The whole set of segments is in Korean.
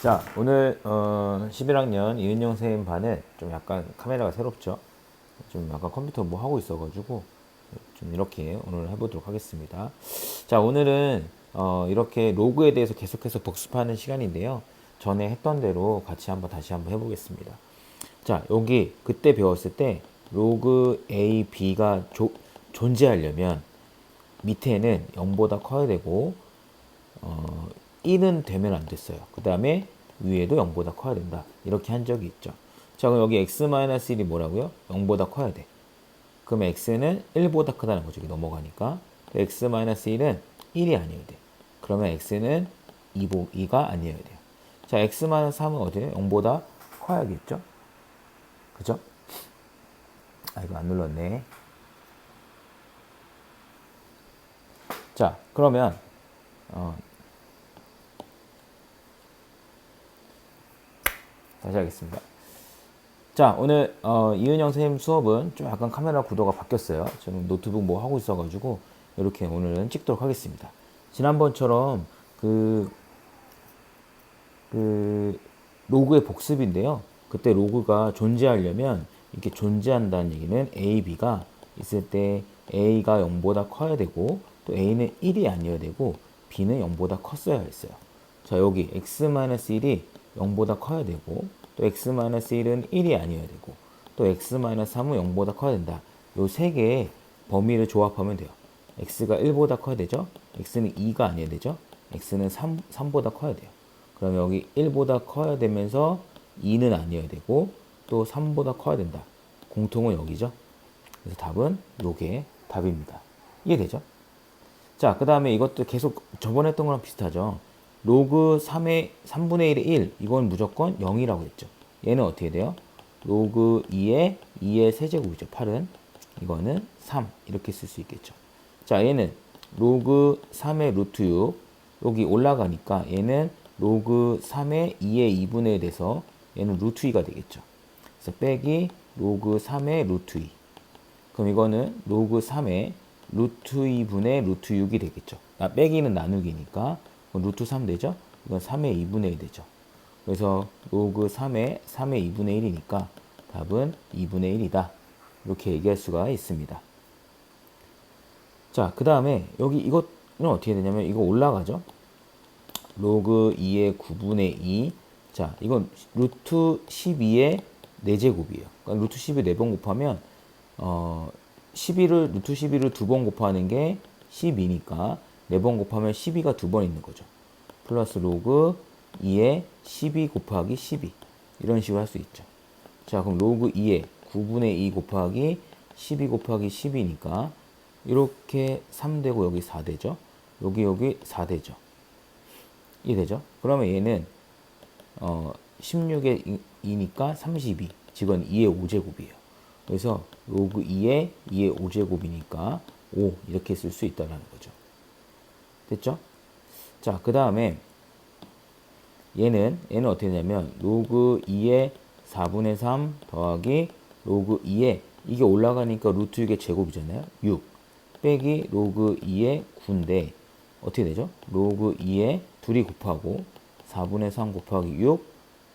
자, 오늘 어, 11학년 이은영 선생님 반은 좀 약간 카메라가 새롭죠. 좀 약간 컴퓨터 뭐 하고 있어 가지고 좀 이렇게 오늘 해보도록 하겠습니다. 자, 오늘은 어, 이렇게 로그에 대해서 계속해서 복습하는 시간인데요. 전에 했던 대로 같이 한번 다시 한번 해보겠습니다. 자, 여기 그때 배웠을 때 로그 A, B가 조, 존재하려면 밑에는 0보다 커야 되고 어, 1은 되면 안 됐어요. 그 다음에 위에도 0보다 커야 된다. 이렇게 한 적이 있죠. 자, 그럼 여기 x-1이 뭐라고요? 0보다 커야 돼. 그럼 x는 1보다 크다는 거죠. 여기 넘어가니까. x-1은 1이 아니어야 돼. 그러면 x는 2, 2가 아니어야 돼요. 자, x-3은 어디에 0보다 커야겠죠? 그죠? 아, 이거 안 눌렀네. 자, 그러면, 어, 다시 하겠습니다. 자, 오늘 어, 이은영 선생님 수업은 좀 약간 카메라 구도가 바뀌었어요. 지금 노트북 뭐 하고 있어가지고 이렇게 오늘은 찍도록 하겠습니다. 지난번처럼 그, 그 로그의 복습인데요. 그때 로그가 존재하려면 이렇게 존재한다는 얘기는 A, B가 있을 때 A가 0보다 커야 되고 또 A는 1이 아니어야 되고 B는 0보다 컸어야 했어요. 자, 여기 X-1이 0보다 커야 되고 또 x-1은 1이 아니어야 되고 또 x-3은 0보다 커야 된다. 요 세 개의 범위를 조합하면 돼요. x가 1보다 커야 되죠? x는 2가 아니어야 되죠? x는 3, 3보다 커야 돼요. 그럼 여기 1보다 커야 되면서 2는 아니어야 되고 또 3보다 커야 된다. 공통은 여기죠. 그래서 답은 요게 답입니다. 이해되죠? 자, 그 다음에 이것도 계속 저번에 했던 거랑 비슷하죠. 로그 3의 3분의 1의 1 이건 무조건 0이라고 했죠. 얘는 어떻게 돼요? 로그 2의 2의 세제곱이죠. 8은 이거는 3 이렇게 쓸 수 있겠죠. 자 얘는 로그 3의 루트 6 여기 올라가니까 얘는 로그 3의 2의 2분의 1 돼서 얘는 루트 2가 되겠죠. 그래서 빼기 로그 3의 루트 2 그럼 이거는 로그 3의 루트 2분의 루트 6이 되겠죠. 아, 빼기는 나누기니까 루트 3 되죠? 이건 3의 2분의 1 되죠. 그래서 로그 3의 3의 2분의 1이니까 답은 2분의 1이다. 이렇게 얘기할 수가 있습니다. 자, 그 다음에 여기 이것은 어떻게 되냐면 이거 올라가죠? 로그 2의 9분의 2. 자, 이건 루트 12의 4제곱이에요. 그러니까 루트 12 4번 곱하면 어 12를 루트 12를 두 번 곱하는 게 12니까 4번 곱하면 12가 두 번 있는 거죠. 플러스 로그 2에 12 곱하기 12 이런 식으로 할 수 있죠. 자 그럼 로그 2에 9분의 2 곱하기 12 곱하기 10이니까 이렇게 3되고 여기 4되죠. 여기 여기 4되죠. 이 되죠. 그러면 얘는 어 16에 2니까 32 직은 2의 5제곱이에요. 그래서 로그 2에 2의 5제곱이니까 5 이렇게 쓸 수 있다는 거죠. 됐죠? 자, 그 다음에 얘는 얘는 어떻게 되냐면 로그 2의 4분의 3 더하기 로그 2의 이게 올라가니까 루트 6의 제곱이잖아요. 6 빼기 로그 2의 9인데 어떻게 되죠? 로그 2의 둘이 곱하고 4분의 3 곱하기 6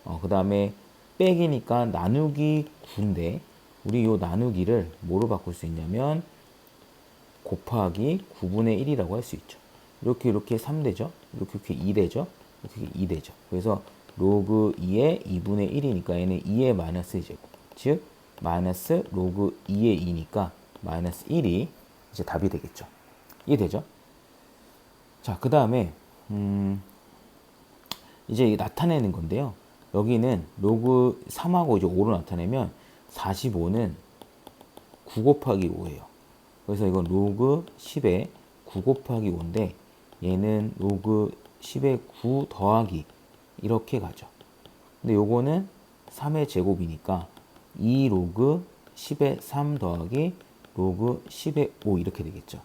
어, 그 다음에 빼기니까 나누기 9인데 우리 요 나누기를 뭐로 바꿀 수 있냐면 곱하기 9분의 1이라고 할 수 있죠. 이렇게 이렇게 3되죠. 이렇게 이렇게 2되죠. 이렇게 2되죠. 그래서 로그 2의 2분의 1이니까 얘는 2의 마이너스 제곱. 즉 마이너스 로그 2의 2니까 마이너스 1이 이제 답이 되겠죠. 이해되죠? 자, 그 다음에 음, 이제 나타내는 건데요. 여기는 로그 3하고 이제 5로 나타내면 45는 9 곱하기 5예요. 그래서 이건 로그 10에 9 곱하기 5인데 얘는 로그 10의 9 더하기 이렇게 가죠. 근데 요거는 3의 제곱이니까 2 로그 10의 3 더하기 로그 10의 5 이렇게 되겠죠.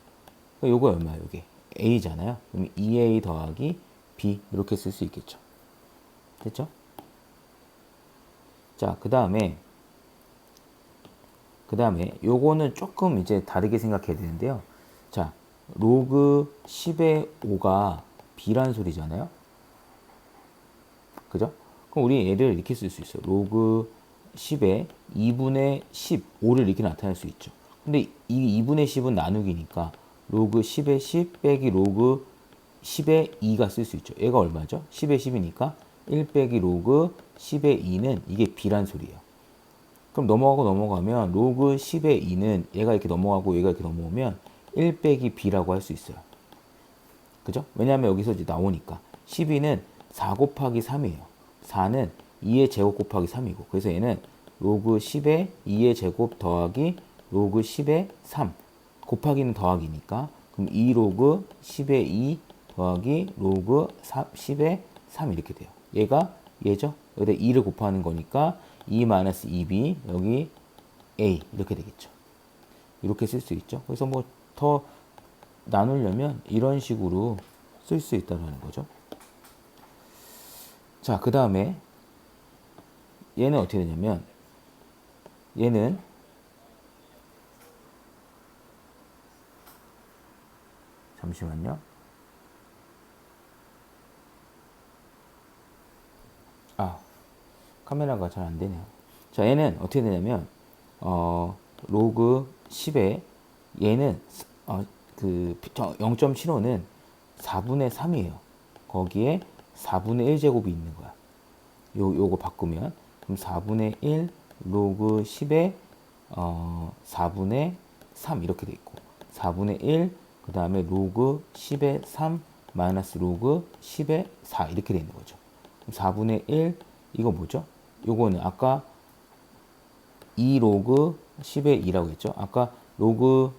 요거 얼마예요? 요게 a잖아요. 그럼 2a 더하기 b 이렇게 쓸 수 있겠죠. 됐죠? 자, 그 다음에 그 다음에 요거는 조금 이제 다르게 생각해야 되는데요. 자, 로그 10의 5가 b란 소리잖아요. 그죠? 그럼 우리 얘를 이렇게 쓸 수 있어요. 로그 10에 2분의 15를 이렇게 나타낼 수 있죠. 근데 이 2분의 10은 나누기니까 로그 10의 10 빼기 로그 10의 2가 쓸 수 있죠. 얘가 얼마죠? 10의 10이니까 1 빼기 로그 10의 2는 이게 B란 소리예요. 그럼 넘어가고 넘어가면 로그 10의 2는 얘가 이렇게 넘어가고 얘가 이렇게 넘어오면 1 빼기 B라고 할 수 있어요. 그죠? 왜냐하면 여기서 이제 나오니까 12는 4 곱하기 3이에요. 4는 2의 제곱 곱하기 3이고 그래서 얘는 로그 10의 2의 제곱 더하기 로그 10의 3 곱하기는 더하기니까 그럼 2 로그 10의 2 더하기 로그 10의 3 이렇게 돼요. 얘가 얘죠? 여기다 2를 곱하는 거니까 2 마이너스 2b 여기 a 이렇게 되겠죠. 이렇게 쓸 수 있죠. 그래서 뭐 더 나누려면 이런 식으로 쓸 수 있다는 거죠. 자, 그 다음에 얘는 어떻게 되냐면 얘는 잠시만요. 아, 카메라가 잘 안 되네요. 자, 얘는 어떻게 되냐면 어, 로그 10에 얘는 어, 그 0.75는 4분의 3이에요. 거기에 4분의 1제곱이 있는 거야. 요, 요거 바꾸면 그럼 4분의 1 로그 10에 어, 4분의 3 이렇게 돼 있고 4분의 1 그 다음에 로그 10의 3 마이너스 로그 10의 4 이렇게 돼 있는 거죠. 4분의 1 이거 뭐죠? 요거는 아까 2 로그 10의 2라고 했죠. 아까 로그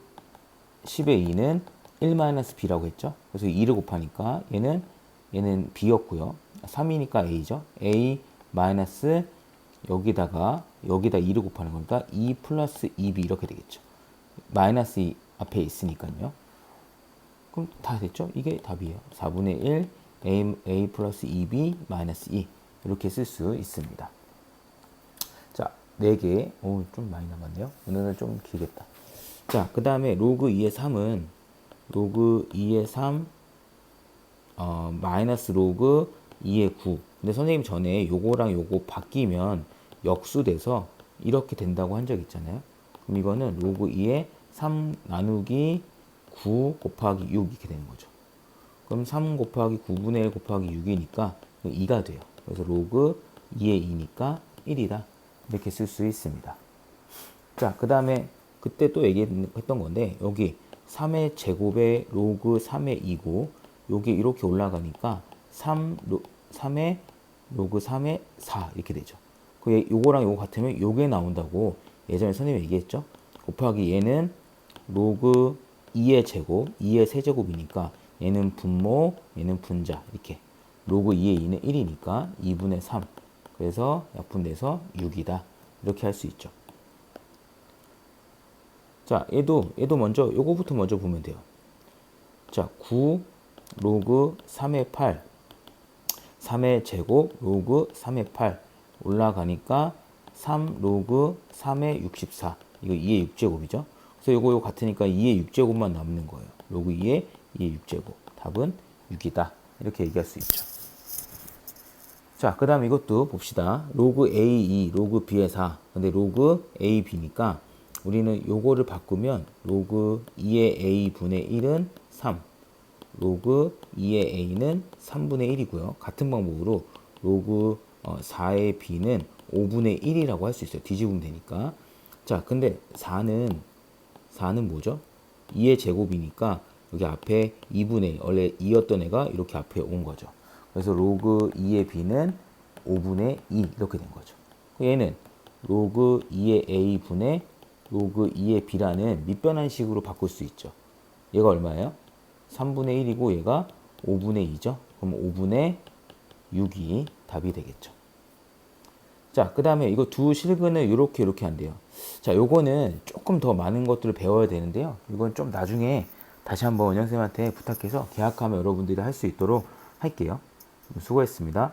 10의 2는 1 마이너스 b라고 했죠. 그래서 2를 곱하니까 얘는 얘는 b였고요. 3이니까 a죠. a 마이너스 여기다가 여기다 2를 곱하는 거니까 2 플러스 2b 이렇게 되겠죠. 마이너스 2 앞에 있으니까요. 그럼 다 됐죠? 이게 답이에요. 4분의 1 a, a 플러스 2b 마이너스 2 이렇게 쓸 수 있습니다. 자, 4개. 오, 좀 많이 남았네요. 오늘은 좀 길겠다. 자, 그 다음에 로그 2의 3은 로그 2의 3 어, 마이너스 로그 2의 9. 근데 선생님 전에 요거랑 요거 바뀌면 역수돼서 이렇게 된다고 한 적 있잖아요. 그럼 이거는 로그 2의 3 나누기 9 곱하기 6 이렇게 되는 거죠. 그럼 3 곱하기 9분의 1 곱하기 6이니까 2가 돼요. 그래서 로그 2의 2니까 1이다. 이렇게 쓸 수 있습니다. 자, 그 다음에 그때 또 얘기했던 건데 여기 3의 제곱에 로그 3의 2고 여기 이렇게 올라가니까 3, 로, 3의 로그 3의 4 이렇게 되죠. 그 요거랑 요거 같으면 요게 나온다고 예전에 선생님이 얘기했죠. 곱하기 얘는 로그 2의 제곱, 2의 세제곱이니까 얘는 분모, 얘는 분자 이렇게 로그 2의 2는 1이니까 2분의 3 그래서 약분돼서 6이다 이렇게 할 수 있죠. 자, 얘도 얘도 먼저 요거부터 먼저 보면 돼요. 자, 9 로그 3의 8 3의 제곱 로그 3의 8 올라가니까 3 로그 3의 64 이거 2의 6제곱이죠. 그래서 요거 요 같으니까 2의 6제곱만 남는 거예요. 로그 2의 2의 6제곱 답은 6이다 이렇게 얘기할 수 있죠. 자, 그 다음 이것도 봅시다. 로그 A2, 로그 B의 4. 근데 로그 A, B니까 우리는 요거를 바꾸면 로그 2의 A 분의 1은 3. 로그 2의 A는 3분의 1이고요. 같은 방법으로 로그 4의 B는 5분의 1이라고 할 수 있어요. 뒤집으면 되니까. 자, 근데 4는 4는 뭐죠? 2의 제곱이니까 여기 앞에 2분의 1, 원래 2였던 애가 이렇게 앞에 온 거죠. 그래서 로그 2의 b는 5분의 2 이렇게 된 거죠. 얘는 로그 2의 a 분의 로그 2의 b라는 밑변환식으로 바꿀 수 있죠. 얘가 얼마예요? 3분의 1이고 얘가 5분의 2죠. 그럼 5분의 6이 답이 되겠죠. 자, 그 다음에 이거 두 실근을 이렇게 이렇게 한대요. 자, 요거는 조금 더 많은 것들을 배워야 되는데요. 이건 좀 나중에 다시 한번 원장쌤한테 부탁해서 계약하면 여러분들이 할 수 있도록 할게요. 수고했습니다.